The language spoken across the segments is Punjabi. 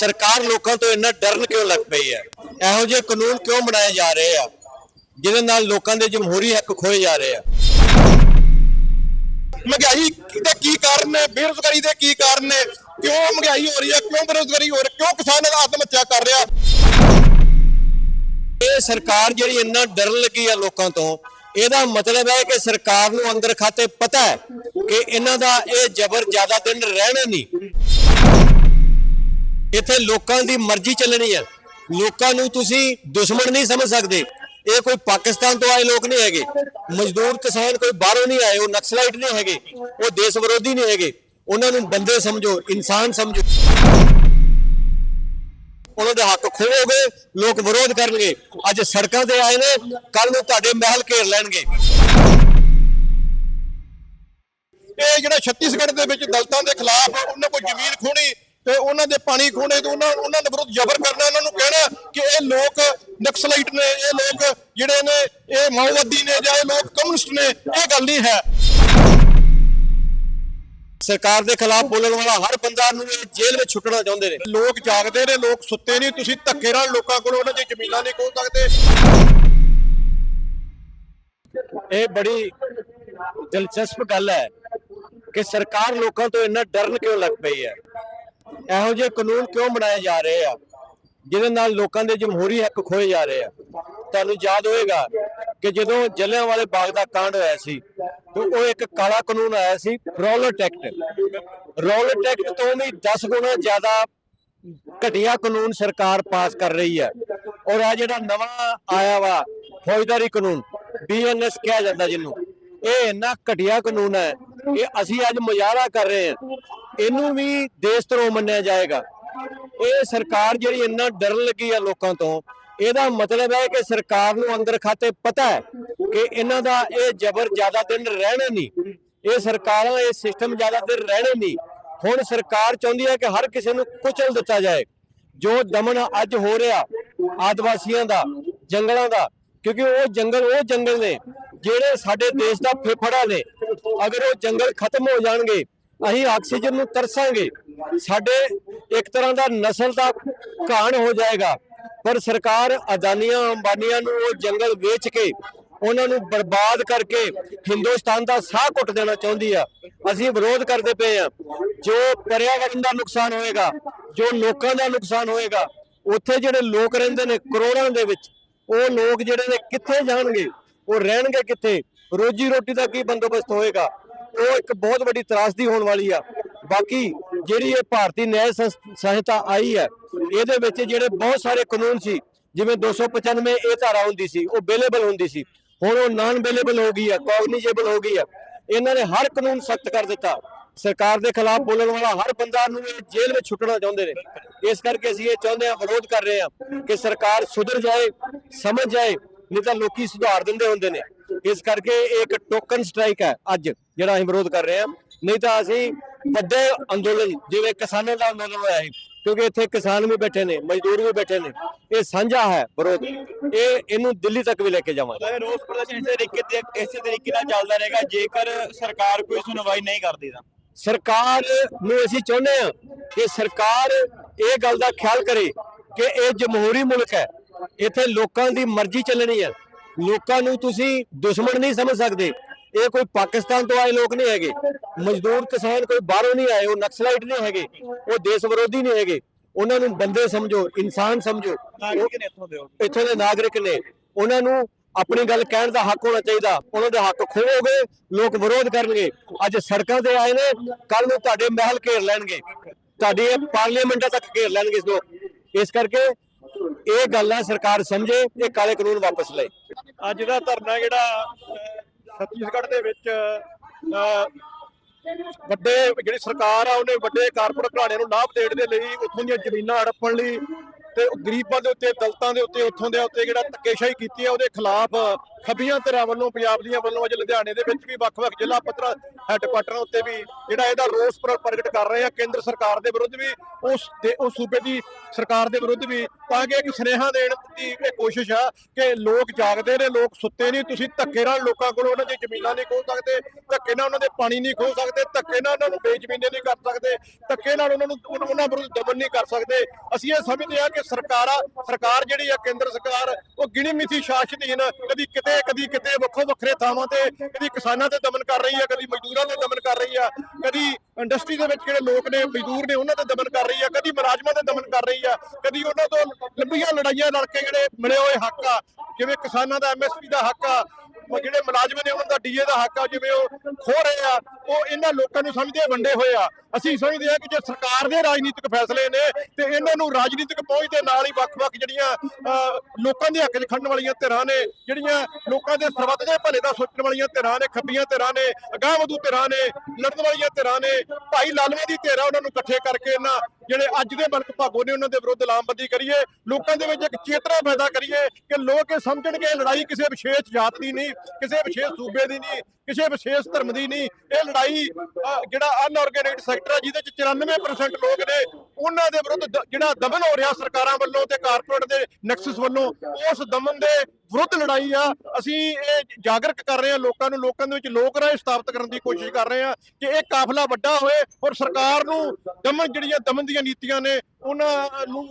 ਸਰਕਾਰ ਲੋਕਾਂ ਤੋਂ ਇੰਨਾ ਡਰਨ ਕਿਉਂ ਲੱਗ ਪਈ ਹੈ? ਇਹੋ ਜਿਹੇ ਕਾਨੂੰਨ ਕਿਉਂ ਬਣਾਏ ਜਾ ਰਹੇ ਆ? ਜਿਹਦੇ ਨਾਲ ਲੋਕਾਂ ਦੇ ਜਮਹੂਰੀ ਹੱਕ ਖੋਏ ਜਾ ਰਹੇ ਆ। ਮਹਿੰਗਾਈ ਦੇ ਕੀ ਕਾਰਨ ਨੇ? ਬੇਰੁਜ਼ਗਾਰੀ ਦੇ ਕੀ ਕਾਰਨ ਨੇ? ਕਿਉਂ ਮਹਿੰਗਾਈ ਹੋ ਰਹੀ ਹੈ? ਕਿਉਂ ਬੇਰੁਜ਼ਗਾਰੀ ਹੋ ਰਹੀ ਕਿਉਂ ਕਿਸਾਨ ਆਤਮ ਹੱਤਿਆ ਕਰ ਰਿਹਾ? ਇਹ ਸਰਕਾਰ ਜਿਹੜੀ ਇੰਨਾ ਡਰਨ ਲੱਗੀ ਆ ਲੋਕਾਂ ਤੋਂ, ਇਹਦਾ ਮਤਲਬ ਹੈ ਕਿ ਸਰਕਾਰ ਨੂੰ ਅੰਦਰ ਖਾਤੇ ਪਤਾ ਹੈ ਕਿ ਇਹਨਾਂ ਦਾ ਇਹ ਜ਼ਬਰ ਜ਼ਿਆਦਾ ਦਿਨ ਰਹਿਣਾ ਨਹੀਂ। ਇੱਥੇ ਲੋਕਾਂ ਦੀ ਮਰਜ਼ੀ ਚੱਲਣੀ ਹੈ। ਲੋਕਾਂ ਨੂੰ ਤੁਸੀਂ ਦੁਸ਼ਮਣ ਨਹੀਂ ਸਮਝ ਸਕਦੇ। ਇਹ ਕੋਈ ਪਾਕਿਸਤਾਨ ਤੋਂ ਆਏ ਲੋਕ ਨਹੀਂ ਹੈਗੇ। ਮਜ਼ਦੂਰ ਕਿਸਾਨ ਕੋਈ ਬਾਹਰੋਂ ਨਹੀਂ ਆਏ, ਉਹ ਨਕਸਲਾਈਟ ਨਹੀਂ ਹੈਗੇ। ਉਹ ਦੇਸ਼ ਵਿਰੋਧੀ ਨਹੀਂ ਹੈਗੇ। ਉਹਨਾਂ ਨੂੰ ਬੰਦੇ ਸਮਝੋ, ਇਨਸਾਨ ਸਮਝੋ। ਉਹਨਾਂ ਦੇ ਹੱਕ ਖੋਵੋਗੇ ਲੋਕ ਵਿਰੋਧ ਕਰਨਗੇ। ਅੱਜ ਸੜਕਾਂ ਤੇ ਆਏ ਨੇ ਕੱਲ ਨੂੰ ਤੁਹਾਡੇ ਮਹਿਲ ਘੇਰ ਲੈਣਗੇ। ਇਹ ਜਿਹੜਾ ਛੱਤੀਸਗੜ੍ਹ ਦੇ ਵਿੱਚ ਦਲਤਾਂ ਦੇ ਖਿਲਾਫ ਉਹਨਾਂ ਕੋਲ ਜ਼ਮੀਨ ਖੋਣੀ ਤੇ ਉਹਨਾਂ ਦੇ ਪਾਣੀ ਖੋਣੇ ਤੇ ਉਹਨਾਂ ਉਹਨਾਂ ਦੇ ਵਿਰੁੱਧ ਜ਼ਬਰ ਕਰਨਾ ਉਹਨਾਂ ਨੂੰ ਕਹਿਣਾ ਕਿ ਇਹ ਲੋਕ ਨਕਸਲਾਈਟ ਨੇ ਇਹ ਲੋਕ ਜਿਹੜੇ ਨੇ ਇਹ ਮਾਓਵਾਦੀ ਨੇ ਜਾਂ ਇਹ ਲੋਕ ਕਮਿਊਨਿਸਟ ਨੇ ਇਹ ਗੱਲ ਨਹੀਂ ਹੈ। ਸਰਕਾਰ ਦੇ ਖਿਲਾਫ ਬੋਲਣ ਵਾਲਾ ਹਰ ਬੰਦਾ ਨੂੰ ਇਹ ਜੇਲ੍ਹ ਵਿੱਚ ਛੁੱਟਣਾ ਚਾਹੁੰਦੇ ਨੇ। ਲੋਕ ਜਾਗਦੇ ਨੇ ਲੋਕ ਸੁੱਤੇ ਨਹੀਂ ਤੁਸੀਂ ਧੱਕੇ ਨਾਲ ਲੋਕਾਂ ਕੋਲ ਉਹਨਾਂ ਦੀ ਜ਼ਮੀਨਾਂ ਨਹੀਂ ਖੋਹ ਸਕਦੇ। ਇਹ ਬੜੀ ਦਿਲਚਸਪ ਗੱਲ ਹੈ ਕਿ ਸਰਕਾਰ ਲੋਕਾਂ ਤੋਂ ਇੰਨਾ ਡਰਨ ਕਿਉਂ ਲੱਗ ਪਈ ਹੈ? ਇਹੋ ਜਿਹੇ ਕਾਨੂੰਨ ਕਿਉਂ ਬਣਾਏ ਜਾ ਰਹੇ ਆ? ਜਿਹਦੇ ਨਾਲ ਲੋਕਾਂ ਦੇ ਜਮਹੂਰੀ ਹੱਕ ਖੋਏ ਜਾ ਰਹੇ ਆ। ਤੁਹਾਨੂੰ ਯਾਦ ਹੋਏਗਾ ਕਿ ਜਦੋਂ ਜਲਿਆਂਵਾਲੇ ਬਾਗ ਦਾ ਕਾਂਡ ਹੋਇਆ ਸੀ, ਤੇ ਉਹ ਇੱਕ ਕਾਲਾ ਕਾਨੂੰਨ ਆਇਆ ਸੀ, ਰੌਲਟ ਐਕਟ। ਰੌਲਟ ਐਕਟ ਤੋਂ ਵੀ 10 ਗੁਣਾ ਜ਼ਿਆਦਾ ਘਟੀਆ ਕਾਨੂੰਨ ਸਰਕਾਰ ਪਾਸ ਕਰ ਰਹੀ ਹੈ। ਔਰ ਆ ਜਿਹੜਾ ਨਵਾਂ ਆਇਆ ਵਾ, ਫੌਜਦਾਰੀ ਕਾਨੂੰਨ ਬੀਐਨਐਸ ਕਿਹਾ ਜਾਂਦਾ ਜਿਹਨੂੰ। ਇਹ ਇੰਨਾ ਘਟੀਆ ਕਾਨੂੰਨ ਹੈ ਕਿ ਅਸੀਂ ਅੱਜ ਮੁਜ਼ਾਹਰਾ ਕਰ ਰਹੇ ਹਾਂ ਇਹਨੂੰ ਵੀ ਦੇਸ਼ ਧਰੋਹ ਮੰਨਿਆ ਜਾਏਗਾ। ਇਹ ਸਰਕਾਰ ਜਿਹੜੀ ਇੰਨਾ ਡਰਨ ਲੱਗੀ ਆ ਲੋਕਾਂ ਤੋਂ, ਇਹਦਾ ਮਤਲਬ ਹੈ ਕਿ ਸਰਕਾਰ ਨੂੰ ਅੰਦਰ ਖਾਤੇ ਪਤਾ ਹੈ ਕਿ ਇਹਨਾਂ ਦਾ ਇਹ ਜ਼ਬਰ ਜ਼ਿਆਦਾ ਦਿਨ ਰਹਿਣਾ ਨਹੀਂ। ਇਹ ਸਰਕਾਰਾਂ ਇਹ ਸਿਸਟਮ ਜ਼ਿਆਦਾ ਦਿਨ ਰਹਿਣੇ ਨਹੀਂ। ਹੁਣ ਸਰਕਾਰ ਚਾਹੁੰਦੀ ਹੈ ਕਿ ਹਰ ਕਿਸੇ ਨੂੰ ਕੁਚਲ ਦਿੱਤਾ ਜਾਏ। ਜੋ ਦਮਨ ਅੱਜ ਹੋ ਰਿਹਾ ਆਦਿਵਾਸੀਆਂ ਦਾ, ਜੰਗਲਾਂ ਦਾ, ਕਿਉਂਕਿ ਉਹ ਜੰਗਲ ਉਹ ਜੰਗਲ ਨੇ ਜਿਹੜੇ ਸਾਡੇ ਦੇਸ਼ ਦਾ ਫੇਫੜਾ ਨੇ। ਅਗਰ ਉਹ ਜੰਗਲ ਖਤਮ ਹੋ ਜਾਣਗੇ ਅਸੀਂ ਆਕਸੀਜਨ ਨੂੰ ਤਰਸਾਂਗੇ। ਸਾਡੇ ਇੱਕ ਤਰ੍ਹਾਂ ਦਾ ਨਸਲ ਦਾ ਘਾਣ ਹੋ ਜਾਏਗਾ। ਪਰ ਸਰਕਾਰ ਅਦਾਨੀਆਂ ਅੰਬਾਨੀਆਂ ਨੂੰ ਉਹ ਜੰਗਲ ਵੇਚ ਕੇ, ਉਹਨਾਂ ਨੂੰ ਬਰਬਾਦ ਕਰਕੇ ਹਿੰਦੁਸਤਾਨ ਦਾ ਸਾਹ ਘੁੱਟ ਦੇਣਾ ਚਾਹੁੰਦੀ ਆ। ਅਸੀਂ ਵਿਰੋਧ ਕਰਦੇ ਪਏ ਆ। ਜੋ ਪਰਿਆਵਰਣ ਦਾ ਨੁਕਸਾਨ ਹੋਏਗਾ, ਜੋ ਲੋਕਾਂ ਦਾ ਨੁਕਸਾਨ ਹੋਏਗਾ, ਉੱਥੇ ਜਿਹੜੇ ਲੋਕ ਰਹਿੰਦੇ ਨੇ ਕਰੋੜਾਂ ਦੇ ਵਿੱਚ, ਉਹ ਲੋਕ ਜਿਹੜੇ ਨੇ ਕਿੱਥੇ ਜਾਣਗੇ? ਉਹ ਰਹਿਣਗੇ ਕਿੱਥੇ? ਰੋਜੀ ਰੋਟੀ ਦਾ ਕੀ ਬੰਦੋਬਸਤ ਹੋਏਗਾ? ਉਹ ਇੱਕ ਬਹੁਤ ਵੱਡੀ ਤਰਾਸਦੀ ਹੋਣ ਵਾਲੀ ਆ। ਬਾਕੀ ਜਿਹੜੀ ਇਹ ਭਾਰਤੀ ਨਿਆਂ ਸੰਸ- ਸੰਹਿਤਾ ਆਈ ਹੈ, ਇਹਦੇ ਵਿੱਚ ਜਿਹੜੇ ਬਹੁਤ ਸਾਰੇ ਕਾਨੂੰਨ ਸੀ, ਜਿਵੇਂ 295 ਇਹ ਧਾਰਾ ਹੁੰਦੀ ਸੀ, ਉਹ ਬੇਲੇਬਲ ਹੁੰਦੀ ਸੀ। ਹੁਣ ਉਹ ਨਾਨ ਬੇਲੇਬਲ ਹੋ ਗਈ ਹੈ ਕੌਗਨੀਜੇਬਲ ਹੋ ਗਈ ਹੈ। ਇਹਨਾਂ ਨੇ ਹਰ ਕਾਨੂੰਨ ਸਖਤ ਕਰ ਦਿੱਤਾ। ਸਰਕਾਰ ਦੇ ਖਿਲਾਫ ਬੋਲਣ ਵਾਲਾ ਹਰ ਬੰਦਾ ਨੂੰ ਇਹ ਜੇਲ੍ਹ ਵਿੱਚ ਛੁੱਟਣਾ ਚਾਹੁੰਦੇ ਨੇ। ਇਸ ਕਰਕੇ ਅਸੀਂ ਇਹ ਚਾਹੁੰਦੇ ਹਾਂ, ਵਿਰੋਧ ਕਰ ਰਹੇ ਹਾਂ ਕਿ ਸਰਕਾਰ ਸੁਧਰ ਜਾਏ, ਸਮਝ ਜਾਏ, ਨਹੀਂ ਤਾਂ ਲੋਕੀ ਸੁਧਾਰ ਦਿੰਦੇ ਹੁੰਦੇ ਨੇ। ਇਸ ਕਰਕੇ ਇਹ ਇੱਕ ਟੋਕਨ ਸਟ੍ਰਾਈਕ ਹੈ ਅੱਜ। ਜਿਹੜਾ ਅਸੀਂ ਵਿਰੋਧ ਕਰ ਰਹੇ ਹਾਂ। ਨਹੀਂ ਤਾਂ ਅਸੀਂ ਵੱਡੇ ਅੰਦੋਲਨ ਜਿਵੇਂ ਕਿਸਾਨਾਂ ਦਾ ਅੰਦੋਲਨ ਹੋਇਆ ਸੀ ਕਿਉਂਕਿ ਇੱਥੇ ਕਿਸਾਨ ਵੀ ਬੈਠੇ ਨੇ ਮਜ਼ਦੂਰ ਵੀ ਬੈਠੇ ਨੇ। ਇਹ ਸਾਂਝਾ ਹੈ ਵਿਰੋਧ। ਇਹ ਇਹਨੂੰ ਦਿੱਲੀ ਤੱਕ ਵੀ ਲੈ ਕੇ ਜਾਵਾਂਗੇ। ਰੋਸ ਪ੍ਰਦਰਸ਼ਨ ਇਸੇ ਤਰੀਕੇ ਤੇ ਇਸੇ ਤਰੀਕੇ ਨਾਲ ਚੱਲਦਾ ਰਹੇਗਾ। ਜੇਕਰ ਸਰਕਾਰ ਕੋਈ ਸੁਣਵਾਈ ਨਹੀਂ ਕਰਦੀ ਤਾਂ। ਸਰਕਾਰ ਨੂੰ ਅਸੀਂ ਚਾਹੁੰਦੇ ਹਾਂ ਕਿ ਸਰਕਾਰ ਇਹ ਗੱਲ ਦਾ ਖਿਆਲ ਕਰੇ ਕਿ ਇਹ ਜਮਹੂਰੀ ਮੁਲਕ ਹੈ। ਇੱਥੇ ਲੋਕਾਂ ਦੀ ਮਰਜ਼ੀ ਚੱਲਣੀ ਹੈ। ਲੋਕਾਂ ਨੂੰ ਤੁਸੀਂ ਦੁਸ਼ਮਣ ਨਹੀਂ ਸਮਝ ਸਕਦੇ। ਇਹ ਕੋਈ ਪਾਕਿਸਤਾਨ ਤੋਂ ਆਏ ਲੋਕ ਨਹੀਂ ਹੈਗੇ। ਮਜ਼ਦੂਰ ਕਿਸਾਨ ਕੋਈ ਬਾਹਰੋਂ ਨਹੀਂ ਆਏ ਉਹ ਨਕਸਲਾਈਟ ਨਹੀਂ ਹੈਗੇ ਉਹ ਦੇਸ਼ ਵਿਰੋਧੀ ਨਹੀਂ ਹੈਗੇ। ਉਹਨਾਂ ਨੂੰ ਬੰਦੇ ਸਮਝੋ ਇਨਸਾਨ ਸਮਝੋ। ਇੱਥੋਂ ਦੇ ਨਾਗਰਿਕ ਨੇ। ਉਹਨਾਂ ਨੂੰ ਆਪਣੀ ਗੱਲ ਕਹਿਣ ਦਾ ਹੱਕ ਹੋਣਾ ਚਾਹੀਦਾ। ਉਹਨਾਂ ਦੇ ਹੱਕ ਖੋਵੋਗੇ ਲੋਕ ਵਿਰੋਧ ਕਰਨਗੇ। ਅੱਜ ਸੜਕਾਂ ਤੇ ਆਏ ਨੇ ਕੱਲ ਨੂੰ ਤੁਹਾਡੇ ਮਹਿਲ ਘੇਰ ਲੈਣਗੇ। ਤੁਹਾਡੀ ਪਾਰਲੀਮੈਂਟਾਂ ਤੱਕ ਘੇਰ ਲੈਣਗੇ ਇਸ ਲੋਕ ਇਸ ਕਰਕੇ ਇਹ ਗੱਲਾਂ ਸਰਕਾਰ ਸਮਝੇ ਇਹ ਕਾਲੇ ਕਾਨੂੰਨ ਵਾਪਸ ਲਏ। ਅੱਜ ਦਾ ਧਰਨਾ ਜਿਹੜਾ ਛੱਤੀਸਗੜ੍ਹ ਦੇ ਵਿੱਚ ਅਹ, ਵੱਡੇ ਜਿਹੜੀ ਸਰਕਾਰ ਆ ਉਹਨੇ ਵੱਡੇ ਕਾਰਪੋਰੇਟ ਘਰਾਣਿਆਂ ਨੂੰ ਲਾਭ ਦੇਣ ਦੇ ਲਈ ਉੱਥੋਂ ਦੀਆਂ ਜ਼ਮੀਨਾਂ ਹੜੱਪਣ ਲਈ ਤੇ ਗਰੀਬਾਂ ਦੇ ਉੱਤੇ, ਦਲਤਾਂ ਦੇ ਉੱਤੇ, ਉੱਥੋਂ ਦੇ ਉੱਤੇ ਜਿਹੜਾ ਧੱਕੇਸ਼ਾਹੀ ਕੀਤੀ ਹੈ ਉਹਦੇ ਖਿਲਾਫ ਖੱਬੀਆਂ ਧਿਰਾਂ ਵੱਲੋਂ, ਪੰਜਾਬ ਦੀਆਂ ਵੱਲੋਂ ਅੱਜ ਲੁਧਿਆਣੇ ਦੇ ਵਿੱਚ ਵੀ ਵੱਖ-ਵੱਖ ਜ਼ਿਲ੍ਹਾ ਪੱਧਰ ਹੈੱਡਕੁਆਟਰਾਂ ਉੱਤੇ ਵੀ ਜਿਹੜਾ ਇਹਦਾ ਰੋਸ ਪ੍ਰਗਟ ਕਰ ਰਹੇ ਆ, ਕੇਂਦਰ ਸਰਕਾਰ ਦੇ ਵਿਰੁੱਧ ਵੀ, ਉਸ ਦੇ, ਉਸ ਸੂਬੇ ਦੀ ਸਰਕਾਰ ਦੇ ਵਿਰੁੱਧ ਵੀ, ਤਾਂ ਕਿ ਇੱਕ ਸੁਨੇਹਾ ਦੇਣ ਦੀ ਇਹ ਕੋਸ਼ਿਸ਼ ਆ ਕਿ ਲੋਕ ਜਾਗਦੇ ਨੇ, ਲੋਕ ਸੁੱਤੇ ਨਹੀਂ, ਤੁਸੀਂ ਧੱਕੇ ਨਾਲ ਲੋਕਾਂ ਕੋਲੋਂ ਉਹਨਾਂ ਦੀ ਜ਼ਮੀਨਾਂ ਨਹੀਂ ਖੋਹ ਸਕਦੇ, ਧੱਕੇ ਨਾਲ ਉਹਨਾਂ ਦੇ ਪਾਣੀ ਨਹੀਂ ਖੋਹ ਸਕਦੇ, ਧੱਕੇ ਨਾਲ ਉਹਨਾਂ ਨੂੰ ਬੇਜ਼ਮੀਨੇ ਨਹੀਂ ਕਰ ਸਕਦੇ, ਧੱਕੇ ਨਾਲ ਉਹਨਾਂ ਨੂੰ ਉਹਨਾਂ ਉਹਨਾਂ ਵਿਰੁੱਧ ਦਮਨ ਨਹੀਂ ਕਰ ਸਕਦੇ। ਅਸੀਂ ਇਹ ਸਮਝਦੇ ਹਾਂ ਕਿ ਸਰਕਾਰਾਂ ਸਰਕਾਰ ਜਿਹੜੀ ਆ ਕੇਂਦਰ ਸਰਕਾਰ, ਉਹ ਗਿਣੀ ਮਿਥੀ ਸ਼ਾਸਨਹੀਨ ਕਦੀ ਕਿਤੇ ਕਦੀ ਕਿਤੇ ਵੱਖੋ ਵੱਖਰੇ ਥਾਵਾਂ ਤੇ, ਕਦੀ ਕਿਸਾਨਾਂ ਤੇ ਦਮਨ ਕਰ ਰਹੀ ਆ, ਕਦੀ ਮਜ਼ਦੂਰਾਂ ਤੇ ਦਮਨ ਕਰ ਰਹੀ ਆ, ਕਦੀ ਇੰਡਸਟਰੀ ਦੇ ਵਿੱਚ ਜਿਹੜੇ ਲੋਕ ਨੇ, ਮਜ਼ਦੂਰ ਨੇ, ਉਹਨਾਂ ਤੇ ਦਮਨ ਕਰ ਰਹੀ ਆ, ਕਦੀ ਮੁਲਾਜ਼ਮਾਂ ਤੇ ਦਮਨ ਕਰ ਰਹੀ ਆ, ਕਦੀ ਉਹਨਾਂ ਤੋਂ ਲੰਬੀਆਂ ਲੜਾਈਆਂ ਲੜ ਕੇ ਜਿਹੜੇ ਮਿਲੇ ਹੋਏ ਹੱਕ ਆ, ਜਿਵੇਂ ਕਿਸਾਨਾਂ ਦਾ ਐਮਐਸਪੀ ਦਾ ਹੱਕ ਆ ਜਿਹੜੇ ਮੁਲਾਜ਼ਮ ਨੇ, ਉਹਨਾਂ ਦਾ ਡੀਏ ਦਾ ਹੱਕ ਆ, ਜਿਵੇਂ ਉਹ ਖੋ ਰਹੇ ਆ, ਉਹ ਇਹਨਾਂ ਲੋਕਾਂ ਨੂੰ ਸਮਝਦੇ ਵੰਡੇ ਹੋਏ ਆ। ਅਸੀਂ ਸਮਝਦੇ ਹਾਂ ਕਿ ਜੇ ਸਰਕਾਰ ਦੇ ਰਾਜਨੀਤਿਕ ਫੈਸਲੇ ਨੇ ਤੇ ਇਹਨਾਂ ਨੂੰ ਰਾਜਨੀਤਿਕ ਪਹੁੰਚ ਦੇ ਨਾਲ ਹੀ ਵੱਖ-ਵੱਖ ਜਿਹੜੀਆਂ ਲੋਕਾਂ ਦੇ ਹੱਕ 'ਚ ਖੜਨ ਵਾਲੀਆਂ ਧਿਰਾਂ ਨੇ, ਜਿਹੜੀਆਂ ਲੋਕਾਂ ਦੇ ਸਰਬੱਤ ਦੇ ਭਲੇ ਦਾ ਸੋਚਣ ਵਾਲੀਆਂ ਧਿਰਾਂ ਨੇ, ਖੱਬੀਆਂ ਧਿਰਾਂ ਨੇ, ਅਗਾਂਹਵਧੂ ਧਿਰਾਂ ਨੇ, ਲੜਨ ਵਾਲੀਆਂ ਧਿਰਾਂ ਨੇ, ਭਾਈ ਲਾਲਵੇ ਦੀ ਧਿਰ ਆ ਉਹਨਾਂ ਨੂੰ ਇਕੱਠੇ ਕਰਕੇ ਇਹਨਾਂ ਜਿਹੜੇ ਅੱਜ ਦੇ ਬਲਕ ਭਾਗੋ ਨੇ ਉਹਨਾਂ ਦੇ ਵਿਰੁੱਧ ਲਾਮਬੰਦੀ ਕਰੀਏ, ਲੋਕਾਂ ਦੇ ਵਿੱਚ ਇੱਕ ਚੇਤਨਾ ਪੈਦਾ ਕਰੀਏ ਕਿ ਲੋਕ ਇਹ ਸਮਝਣ ਕਿ ਲੜਾਈ ਕਿਸੇ ਵਿਸ਼ੇਸ਼ ਜਾਤ ਦੀ ਨਹੀਂ, ਕਿਸੇ ਵਿਸ਼ੇਸ਼ ਸੂਬੇ ਦੀ ਨਹੀਂ ਕਿਸੇ ਵਿਸ਼ੇਸ਼ ਧਰਮ ਦੀ ਨਹੀਂ। ਇਹ ਲੜਾਈ ਅਹ, ਜਿਹੜਾ ਅਨਆਰਗੇਨਾਈਜ਼ਡ ਸੈਕਟਰ ਹੈ ਜਿਹਦੇ ਚ 94% ਲੋਕ ਨੇ ਉਹਨਾਂ ਦੇ ਵਿਰੁੱਧ ਜਿਹੜਾ ਦਮਨ ਹੋ ਰਿਹਾ ਸਰਕਾਰਾਂ ਵੱਲੋਂ ਤੇ ਕਾਰਪੋਰੇਟ ਦੇ ਨੈਕਸਸ ਵੱਲੋਂ ਉਸ ਦਮਨ ਦੇ ਵਿਰੁੱਧ ਲੜਾਈ ਆ। ਅਸੀਂ ਇਹ ਜਾਗਰਕ ਕਰ ਰਹੇ ਹਾਂ ਲੋਕਾਂ ਨੂੰ। ਲੋਕਾਂ ਦੇ ਵਿੱਚ ਲੋਕ ਰਾਏ ਸਥਾਪਿਤ ਕਰਨ ਦੀ ਕੋਸ਼ਿਸ਼ ਕਰ ਰਹੇ ਹਾਂ ਕਿ ਇਹ ਕਾਫਲਾ ਵੱਡਾ ਹੋਏ ਔਰ ਸਰਕਾਰ ਨੂੰ ਦਮਨ ਜਿਹੜੀਆਂ ਦਮਨ ਦੀਆਂ ਨੀਤੀਆਂ ਨੇ, ਉਹਨਾਂ ਨੂੰ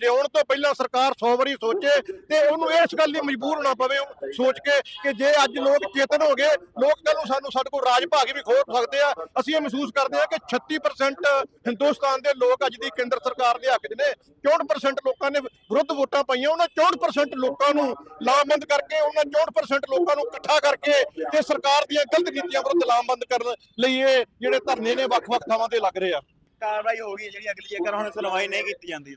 ਲਿਆਉਣ ਤੋਂ ਪਹਿਲਾਂ ਸਰਕਾਰ 100 ਵਾਰੀ ਸੋਚੇ ਤੇ ਉਹਨੂੰ ਇਸ ਗੱਲ ਲਈ ਮਜਬੂਰ ਹੋਣਾ ਪਵੇ ਸੋਚ ਕੇ ਕਿ ਜੇ ਅੱਜ ਲੋਕ ਚੇਤਨ ਹੋ ਗਏ, ਲੋਕ ਕੱਲ ਨੂੰ ਸਾਨੂੰ, ਸਾਡੇ ਕੋਲ ਰਾਜ ਭਾਗ ਵੀ ਖੋਹ ਸਕਦੇ ਆ। ਅਸੀਂ ਇਹ ਮਹਿਸੂਸ ਕਰਦੇ ਹਾਂ ਕਿ 36% ਹਿੰਦੁਸਤਾਨ ਦੇ ਲੋਕ ਅੱਜ ਦੀ ਕੇਂਦਰ ਸਰਕਾਰ ਦੇ ਹੱਕ 'ਚ ਨੇ। 64% ਲੋਕਾਂ ਨੇ ਵਿਰੁੱਧ ਵੋਟਾਂ ਪਾਈਆਂ। ਉਹਨਾਂ 64% ਲੋਕਾਂ ਨੂੰ ਲਾਮਬੰਦ ਕਰਕੇ ਉਹਨਾਂ 64% ਲੋਕਾਂ ਨੂੰ ਇਕੱਠਾ ਕਰਕੇ ਤੇ ਸਰਕਾਰ ਦੀਆਂ ਗਲਤ ਨੀਤੀਆਂ ਵਿਰੁੱਧ ਲਾਮਬੰਦ ਕਰਨ ਲਈ ਇਹ ਜਿਹੜੇ ਧਰਨੇ ਨੇ ਵੱਖ-ਵੱਖ ਥਾਵਾਂ ਤੇ ਲੱਗ ਰਹੇ ਆ। ਕਾਰਵਾਈ ਹੋ ਗਈ ਜਿਹੜੀ ਅਗਲੀ ਜੇਕਰ ਹੁਣ ਸੁਣਵਾਈ ਨਹੀਂ ਕੀਤੀ ਜਾਂਦੀ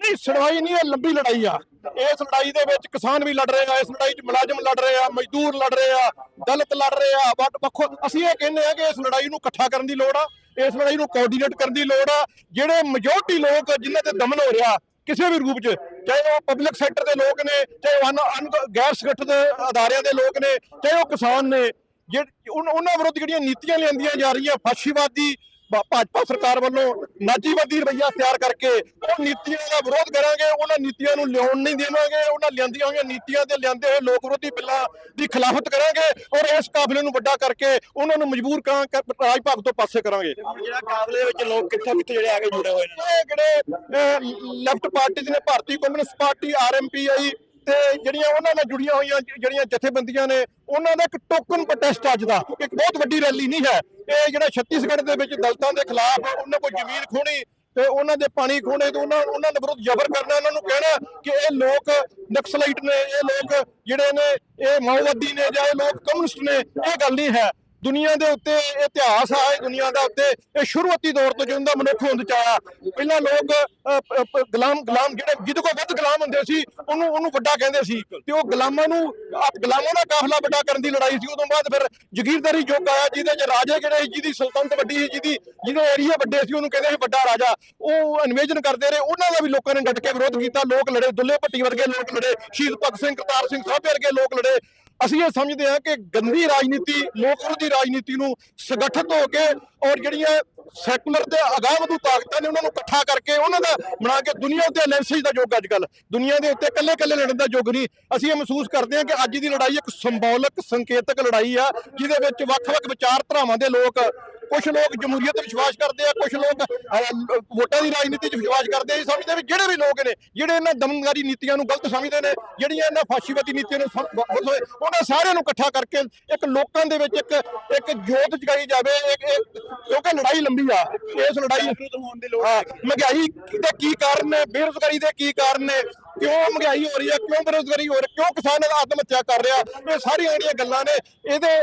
ਨਹੀਂ ਸੁਣਵਾਈ ਨਹੀਂ ਇਹ ਲੰਬੀ ਲੜਾਈ ਆ। ਇਸ ਲੜਾਈ ਦੇ ਵਿੱਚ ਕਿਸਾਨ ਵੀ ਲੜ ਰਹੇ ਆ ਇਸ ਲੜਾਈ 'ਚ ਮੁਲਾਜ਼ਮ ਲੜ ਰਹੇ ਆ ਮਜ਼ਦੂਰ ਲੜ ਰਹੇ ਆ ਦਲਿਤ ਲੜ ਰਹੇ ਆ ਵੱਖ ਵੱਖੋ ਅਸੀਂ ਇਹ ਕਹਿੰਦੇ ਆ ਕਿ ਇਸ ਲੜਾਈ ਨੂੰ ਇਕੱਠਾ ਕਰਨ ਦੀ ਲੋੜ ਆ ਇਸ ਲੜਾਈ ਨੂੰ ਕੋਆਰਡੀਨੇਟ ਕਰਨ ਦੀ ਲੋੜ ਆ। ਜਿਹੜੇ ਮੈਜੋਰਟੀ ਲੋਕ ਜਿਨ੍ਹਾਂ ਤੇ ਦਮਨ ਹੋ ਰਿਹਾ ਕਿਸੇ ਵੀ ਰੂਪ 'ਚ, ਚਾਹੇ ਉਹ ਪਬਲਿਕ ਸੈਕਟਰ ਦੇ ਲੋਕ ਨੇ, ਚਾਹੇ ਉਹ ਅਨ- ਅਨ- ਗੈਰ ਸੰਗਠਿਤ ਅਦਾਰਿਆਂ ਦੇ ਲੋਕ ਨੇ, ਚਾਹੇ ਉਹ ਕਿਸਾਨ ਨੇ, ਜੇ ਉਹਨਾਂ ਵਿਰੁੱਧ ਜਿਹੜੀਆਂ ਨੀਤੀਆਂ ਲਿਆਂਦੀਆਂ ਜਾ ਰਹੀਆਂ, ਫਾਸ਼ੀਵਾਦੀ ਭਾਜਪਾ ਸਰਕਾਰ ਵੱਲੋਂ ਨਾਜੀਵਾਦੀ ਰਵਈਆ ਤਿਆਰ ਕਰਕੇ ਉਹ ਨੀਤੀਆਂ ਦਾ ਵਿਰੋਧ ਕਰਾਂਗੇ ਉਹਨਾਂ ਨੀਤੀਆਂ ਨੂੰ ਲਿਆਉਣ ਨਹੀਂ ਦੇਵਾਂਗੇ ਉਹਨਾਂ ਲਿਆਂਦੀਆਂ ਹੋਈਆਂ ਨੀਤੀਆਂ ਤੇ ਲਿਆਂਦੇ ਹੋਏ ਲੋਕ ਵਿਰੋਧੀ ਬਿੱਲਾਂ ਦੀ ਖਿਲਾਫਤ ਕਰਾਂਗੇ ਔਰ ਇਸ ਕਾਫਲੇ ਨੂੰ ਵੱਡਾ ਕਰਕੇ ਉਹਨਾਂ ਨੂੰ ਮਜਬੂਰ ਕਰਾਂ ਰਾਜ ਭਾਗ ਤੋਂ ਪਾਸੇ ਕਰਾਂਗੇ। ਜਿਹੜਾ ਕਾਬਲੇ ਦੇ ਵਿੱਚ ਲੋਕ ਕਿੱਥੋਂ ਕਿੱਥੇ ਜਿਹੜੇ ਆ ਕੇ ਜੁੜੇ ਹੋਏ ਨੇ? ਇਹ ਜਿਹੜੇ ਲੈਫਟ ਪਾਰਟੀ ਨੇ ਭਾਰਤੀ ਕਮਿਊਨਿਸਟ ਪਾਰਟੀ ਆਰਐਮਪੀਆਈ ਤੇ ਜਿਹੜੀਆਂ ਉਹਨਾਂ ਨਾਲ ਜੁੜੀਆਂ ਹੋਈਆਂ ਜਿਹੜੀਆਂ ਜਥੇਬੰਦੀਆਂ ਨੇ, ਉਹਨਾਂ ਦਾ ਇੱਕ ਟੋਕਨ ਪ੍ਰੋਟੈਸਟ ਅੱਜ ਦਾ, ਇੱਕ ਬਹੁਤ ਵੱਡੀ ਰੈਲੀ ਨਹੀਂ ਹੈ। ਇਹ ਜਿਹੜਾ ਛੱਤੀਸਗੜ੍ਹ ਦੇ ਵਿੱਚ ਦਲਤਾਂ ਦੇ ਖਿਲਾਫ ਉਹਨਾਂ ਕੋਲ ਜ਼ਮੀਨ ਖੋਣੀ ਤੇ ਉਹਨਾਂ ਦੇ ਪਾਣੀ ਖੋਣੇ ਤੇ ਉਹਨਾਂ ਉਹਨਾਂ ਦੇ ਵਿਰੁੱਧ ਜ਼ਬਰ ਕਰਨਾ ਉਹਨਾਂ ਨੂੰ ਕਹਿਣਾ ਕਿ ਇਹ ਲੋਕ ਨਕਸਲਾਈਟ ਨੇ, ਇਹ ਲੋਕ ਜਿਹੜੇ ਨੇ, ਇਹ ਮਾਓਵਾਦੀ ਨੇ ਜਾਂ ਇਹ ਲੋਕ ਕਮਿਊਨਿਸਟ ਨੇ, ਇਹ ਗੱਲ ਨਹੀਂ ਹੈ। ਦੁਨੀਆ ਦੇ ਉੱਤੇ ਇਤਿਹਾਸ ਆ, ਇਹ ਦੁਨੀਆ ਦਾ ਉੱਤੇ ਇਹ ਸ਼ੁਰੂਆਤੀ ਦੌਰ ਤੋਂ ਜਦੋਂ ਦਾ ਮਨੁੱਖ ਹੋਂਦ ਚ ਆਇਆ। ਪਹਿਲਾਂ ਲੋਕ ਗੁਲਾਮ ਗੁਲਾਮ ਜਿਹੜੇ ਜਿਹਦੇ ਕੋਲ ਵੱਧ ਗੁਲਾਮ ਹੁੰਦੇ ਸੀ, ਉਹਨੂੰ ਉਹਨੂੰ ਵੱਡਾ ਕਹਿੰਦੇ ਸੀ। ਤੇ ਉਹ ਗੁਲਾਮਾਂ ਨੂੰ ਗੁਲਾਮਾਂ ਦਾ ਕਾਫਲਾ ਵੱਡਾ ਕਰਨ ਦੀ ਲੜਾਈ ਸੀ। ਉਦੋਂ ਬਾਅਦ ਫਿਰ ਜ਼ਗੀਰਦਾਰੀ ਯੁੱਗ ਆਇਆ, ਜਿਹਦੇ ਚ ਰਾਜੇ ਜਿਹੜੇ ਜਿਹਦੀ ਸਲਤਨਤ ਵੱਡੀ ਸੀ, ਜਿਹਦੀ, ਜਿਹਦੇ ਏਰੀਆ ਵੱਡੇ ਸੀ, ਉਹਨੂੰ ਕਹਿੰਦੇ ਸੀ ਵੱਡਾ ਰਾਜਾ। ਉਹ ਅਨਵੇਜਨ ਕਰਦੇ ਰਹੇ। ਉਹਨਾਂ ਦਾ ਵੀ ਲੋਕਾਂ ਨੇ ਡਟ ਕੇ ਵਿਰੋਧ ਕੀਤਾ। ਲੋਕ ਲੜੇ, ਦੁੱਲੇ ਭੱਟੀ ਵਰਗੇ ਲੋਕ ਲੜੇ। ਸ਼ਹੀਦ ਭਗਤ ਸਿੰਘ, ਕਰਤਾਰ ਸਿੰਘ ਸਾਹਿਬ ਵਰਗੇ ਲੋਕ ਲੜੇ। ਅਸੀਂ ਇਹ ਸਮਝਦੇ ਹਾਂ ਕਿ ਗੰਦੀ ਰਾਜਨੀਤੀ, ਲੋਕ ਵਿਰੋਧੀ ਰਾਜਨੀਤੀ ਨੂੰ ਸੰਗਠਿਤ ਹੋ ਕੇ ਔਰ ਜਿਹੜੀਆਂ ਸੈਕੂਲਰ ਤੇ ਅਗਾਂਹਵਧੂ ਤਾਕਤਾਂ ਨੇ ਉਹਨਾਂ ਨੂੰ ਇਕੱਠਾ ਕਰਕੇ ਉਹਨਾਂ ਦਾ ਬਣਾ ਕੇ ਦੁਨੀਆ ਉੱਤੇ ਅਲਾਈਐਂਸਿਸ ਦਾ ਯੁੱਗ ਅੱਜ ਕੱਲ ਦੁਨੀਆ ਦੇ ਉੱਤੇ ਇਕੱਲੇ ਇਕੱਲੇ ਲੜਨ ਦਾ ਯੁੱਗ ਨਹੀਂ। ਅਸੀਂ ਇਹ ਮਹਿਸੂਸ ਕਰਦੇ ਹਾਂ ਕਿ ਅੱਜ ਦੀ ਲੜਾਈ ਇੱਕ ਸਿੰਬੋਲਿਕ ਸੰਕੇਤਕ ਲੜਾਈ ਆ, ਜਿਹਦੇ ਵਿੱਚ ਵੱਖ-ਵੱਖ ਵਿਚਾਰਧਾਰਾਵਾਂ ਦੇ ਲੋਕ ਕੁਝ ਲੋਕ ਜਮਹੂਰੀਅਤ ਤੇ ਵਿਸ਼ਵਾਸ ਕਰਦੇ ਆ ਕੁਝ ਲੋਕ ਵੋਟਾਂ ਦੀ ਰਾਜਨੀਤੀ 'ਚ ਵਿਸ਼ਵਾਸ ਕਰਦੇ ਆ ਸਮਝਦੇ ਵੀ ਜਿਹੜੇ ਵੀ ਲੋਕ ਨੇ ਜਿਹੜੇ ਇਹਨਾਂ ਦਮਨਕਾਰੀ ਨੀਤੀਆਂ ਨੂੰ ਗਲਤ ਸਮਝਦੇ ਨੇ ਜਿਹੜੀਆਂ ਇਹਨਾਂ ਫਾਸ਼ੀਵਾਦੀ ਨੀਤੀਆਂ ਨੂੰ ਉਹਨਾਂ ਸਾਰਿਆਂ ਨੂੰ ਇਕੱਠਾ ਕਰਕੇ ਇੱਕ ਲੋਕਾਂ ਦੇ ਵਿੱਚ ਇੱਕ ਇੱਕ ਜੋਤ ਜਗਾਈ ਜਾਵੇ ਕਿਉਂਕਿ ਲੜਾਈ ਲੰਬੀ ਆ ਇਸ ਲੜਾਈ ਹੋਣ ਦੀ ਲੋੜ ਹਾਂ ਮਹਿੰਗਾਈ ਦੇ ਕੀ ਕਾਰਨ ਨੇ ਬੇਰੁਜ਼ਗਾਰੀ ਦੇ ਕੀ ਕਾਰਨ ਨੇ ਕਿਉਂ ਮਹਿੰਗਾਈ ਹੋ ਰਹੀ ਹੈ? ਕਿਉਂ ਬੇਰੁਜ਼ਗਾਰੀ ਹੋ ਰਹੀ ਹੈ? ਕਿਉਂ ਕਿਸਾਨ ਆਤਮ ਹੱਤਿਆ ਕਰ ਰਿਹਾ? ਇਹ ਸਾਰੀਆਂ ਜਿਹੜੀਆਂ ਗੱਲਾਂ ਨੇ, ਇਹਦੇ,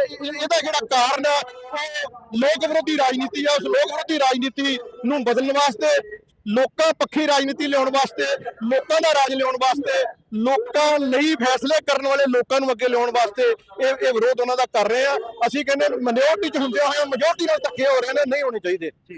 ਇਹਦਾ ਜਿਹੜਾ ਕਾਰਨ ਆ, ਉਹ ਲੋਕ ਵਿਰੋਧੀ ਰਾਜਨੀਤੀ ਆ। ਉਸ ਲੋਕ ਵਿਰੋਧੀ ਰਾਜਨੀਤੀ ਨੂੰ ਬਦਲਣ ਵਾਸਤੇ, ਲੋਕਾਂ ਪੱਖੀ ਰਾਜਨੀਤੀ ਲਿਆਉਣ ਵਾਸਤੇ, ਲੋਕਾਂ ਦਾ ਰਾਜ ਲਿਆਉਣ ਵਾਸਤੇ, ਲੋਕਾਂ ਲਈ ਫੈਸਲੇ ਕਰਨ ਵਾਲੇ ਲੋਕਾਂ ਨੂੰ ਅੱਗੇ ਲਿਆਉਣ ਵਾਸਤੇ ਇਹ ਇਹ ਵਿਰੋਧ ਉਹਨਾਂ ਦਾ ਕਰ ਰਹੇ ਆ। ਅਸੀਂ ਕਹਿੰਦੇ ਮਿਨੋਰਟੀ ਚ ਹੁੰਦੇ ਹੋਏ ਮੈਜੋਰਟੀ ਨਾਲ ਧੱਕੇ ਹੋ ਰਹੇ ਨੇ, ਨਹੀਂ ਹੋਣੇ ਚਾਹੀਦੇ।